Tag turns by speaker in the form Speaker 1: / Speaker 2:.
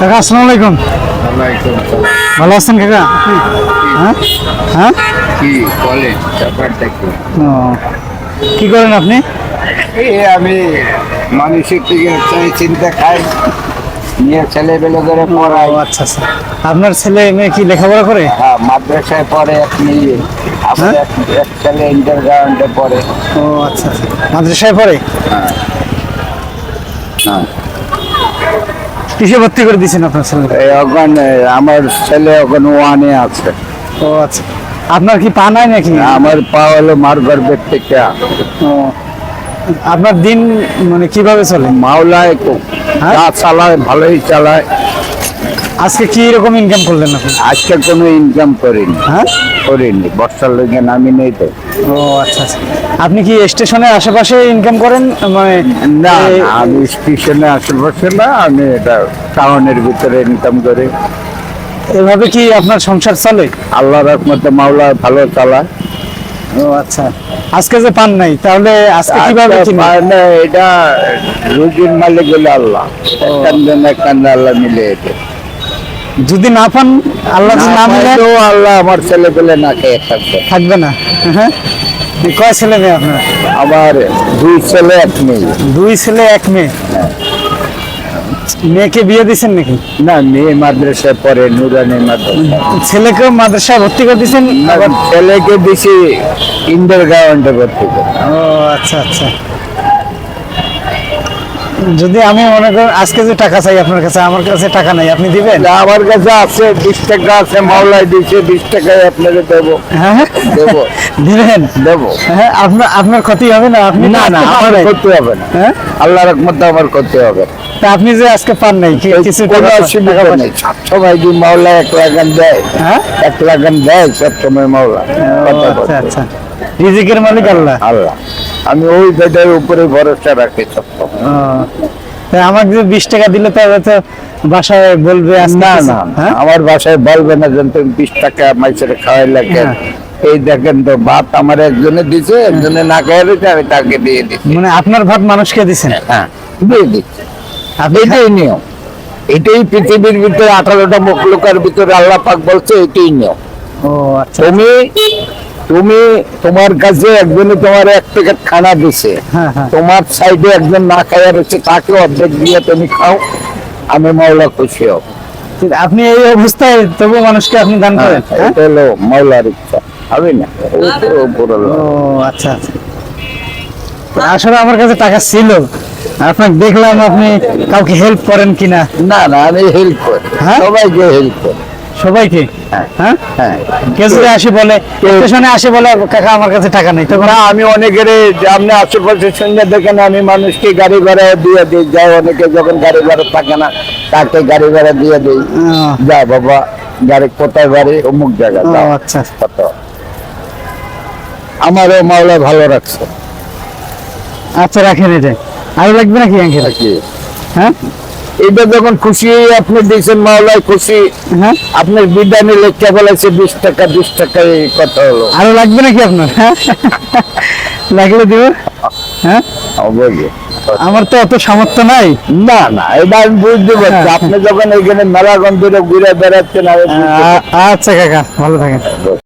Speaker 1: কাকা আসসালামু আলাইকুম। ভালো আছেন কাকা? হ্যাঁ? হ্যাঁ?
Speaker 2: কি বলেন ব্যাপারটা কি?
Speaker 1: করেন আপনি?
Speaker 2: এই আমি থেকে চাই চিন্তা খাই নিয়ে ছেলে বেলে করে পড়াই।
Speaker 1: আচ্ছা আচ্ছা। আপনার ছেলে মেয়ে কি লেখাপড়া করে?
Speaker 2: হ্যাঁ মাদ্রাসায় পড়ে এক মেয়ে
Speaker 1: হ্যাঁ?
Speaker 2: এক- এক ছেলে ইন্টারগ্রাউন্ডে পড়ে।
Speaker 1: ও আচ্ছা আচ্ছা। মাদ্রাসায় পড়ে?
Speaker 2: হ্যাঁ। হ্যাঁ
Speaker 1: কিসে ভর্তি করে দিয়েছেন আপনার ছেলে?
Speaker 2: এখন আমার ছেলে এখন ওয়ানে আছে।
Speaker 1: ও আচ্ছা। আপনার কি পা নাই নাকি?
Speaker 2: আমার পা হলো মার গর্বের থেকে।
Speaker 1: ও, আপনার দিন মানে কীভাবে চলে?
Speaker 2: মাওলায়
Speaker 1: হ্যাঁ?
Speaker 2: চালায় ভালোই চালায়।
Speaker 1: আজকে কি রকম ইনকাম করলেন আপনি?
Speaker 2: আজকে কোনো ইনকাম করিনি।
Speaker 1: হ্যাঁ?
Speaker 2: করিনি বর্ষার লোকে নামি নেই তো।
Speaker 1: ও আচ্ছা আচ্ছা। আপনি কি স্টেশনের আশেপাশে ইনকাম করেন? মানে
Speaker 2: না আমি স্টেশনে আশেপাশে না আমি এটা টাউনের ভিতরে ইনকাম করি।
Speaker 1: এভাবে কি আপনার সংসার চলে?
Speaker 2: আল্লাহ রহমতে মাওলা ভালো চালায়।
Speaker 1: ও আচ্ছা। আজকে যে পান নাই তাহলে আজকে কীভাবে কিনবেন?
Speaker 2: এটা রুজির মালিক হলো আল্লাহ। একখান আল্লাহ মিলে এতে
Speaker 1: যদি না পান আল্লাহ না মিলে
Speaker 2: আল্লাহ আমার ছেলে পেলে না খেয়ে থাকবে।
Speaker 1: থাকবে না। হ্যাঁ কয় ছেলে মেয়ে আপনার?
Speaker 2: আমার দুই ছেলে এক মেয়ে।
Speaker 1: দুই ছেলে এক মেয়ে? মেয়েকে বিয়ে দিয়েছেন নাকি?
Speaker 2: না মেয়ে মাদ্রাসায় পড়ে নুরানি মাদ্রাসা
Speaker 1: ছেলেকে মাদ্রাসায় ভর্তি করে দিয়েছেন
Speaker 2: ছেলেকে দিছি ইন্ডার গ্রাউন্ডে ভর্তি করে।
Speaker 1: ও আচ্ছা আচ্ছা। যদি আমি মনে করেন আজকে যে টাকা চাই আপনার কাছে আমার কাছে টাকা নাই আপনি দিবেন?
Speaker 2: আমার কাছে আছে বিশ টাকা আছে মাওলায় দিচ্ছে বিশ টাকায় আপনাকে দেবো।
Speaker 1: হ্যাঁ
Speaker 2: দেবো।
Speaker 1: দিবেন?
Speaker 2: দেবো।
Speaker 1: হ্যাঁ আপনার আপনার ক্ষতি হবে না? আপনি
Speaker 2: না না আমার। করতে হবে না।
Speaker 1: হ্যাঁ?
Speaker 2: আল্লাহ রহমতে আমার করতে হবে।
Speaker 1: তা আপনি যে আজকে পান নাই কি- কিছু
Speaker 2: কোনো
Speaker 1: টাকা-
Speaker 2: অসুবিধা নেই। সবাই যদি মাওলা এক লাগান দেয়
Speaker 1: হ্যাঁ?
Speaker 2: এক লাগান দেয় সব সময় মাওলা
Speaker 1: আচ্ছা আচ্ছা। রিজিকের মালিক আল্লাহ।
Speaker 2: আল্লাহ। আমি ওই বেদের উপরে ভরসা রাখি
Speaker 1: আমাকে যে বিশ টাকা দিলে তবে তো বাসায় বলবে
Speaker 2: না না
Speaker 1: হ্যাঁ?
Speaker 2: আমার বাসায় বলবে না যেন তুমি বিশ টাকা মাইসের খাওয়াই লাগে
Speaker 1: হ্যাঁ।
Speaker 2: এই দেখেন তো ভাত আমার একজনে দিছে একজনে না খাওয়া দিচ্ছে আমি তাকে দিয়ে দিচ্ছি
Speaker 1: মানে আপনার ভাত মানুষকে দিছেন
Speaker 2: হ্যাঁ দিয়ে দিচ্ছি।
Speaker 1: আপনি
Speaker 2: এটাই নিয়ম। এটাই পৃথিবীর ভিতরে আঠারোটা মকলুকার ভিতরে আল্লাহ পাক বলছে এটাই নিয়ম।
Speaker 1: ও আচ্ছা।
Speaker 2: তুমি তুমি তোমার কাছে একজনে তোমার এক প্যাকেট খানা দিছে।
Speaker 1: হ্যাঁ হ্যাঁ।
Speaker 2: তোমার সাইডে একজন না খাইয়া রয়েছে তাকে অর্ধেক দিয়ে তুমি খাও আমি মাওলা খুশি হব।
Speaker 1: আপনি এই অবস্থায় তবু মানুষকে আপনি দান করেন হ্যাঁ?
Speaker 2: এটা হলো মাওলার ইচ্ছা। হবে না ও
Speaker 1: আচ্ছা আচ্ছা। আসলে আমার কাছে টাকা ছিল। আপনাকে দেখলাম আপনি কাউকে হেল্প করেন কিনা।
Speaker 2: না না আমি হেল্প করি? সবাইকে হেল্প করি।
Speaker 1: সবাইকে?
Speaker 2: হ্যাঁ।
Speaker 1: হ্যাঁ কেউ আসে বলে স্টেশনে আসে বলে কাকা আমার কাছে টাকা নেই। তখন
Speaker 2: আমি অনেকের আপনি আশেপাশে সঙ্গে দেখেন আমি মানুষকে গাড়ি ভাড়া দিয়ে দিই। যাই অনেকে যখন গাড়ি ভাড়া থাকে না তাকে গাড়ি ভাড়া দিয়ে দিই। যা বাবা গাড়ি কোথায় বাড়ি? অমুক জায়গা
Speaker 1: আচ্ছা।
Speaker 2: কত? আমারও মাওলা ভালো রাখছে।
Speaker 1: আচ্ছা রাখেন এটা আরও লাগবে নাকি আঙ্কেল
Speaker 2: কি
Speaker 1: হ্যাঁ?
Speaker 2: এটা যখন খুশি আপনি দিয়েছেন মাওলায় খুশি
Speaker 1: হ্যাঁ?
Speaker 2: আপনার বিধানে লেখা বলেছে বিশ টাকা বিশ টাকা এই কথা হলো।
Speaker 1: আরও লাগবে নাকি আপনার? হ্যাঁ? লাগলে দিব। হ্যাঁ?
Speaker 2: অবশ্যই।
Speaker 1: আমার তো অত সামর্থ্য নাই।
Speaker 2: না না এটা আমি বুঝতে পারছি।
Speaker 1: হ্যাঁ।
Speaker 2: আপনি যখন এখানে মেলা গন্ধরে ঘুরে বেড়াচ্ছেন
Speaker 1: আচ্ছা কাকা ভালো থাকেন।
Speaker 2: পারছি।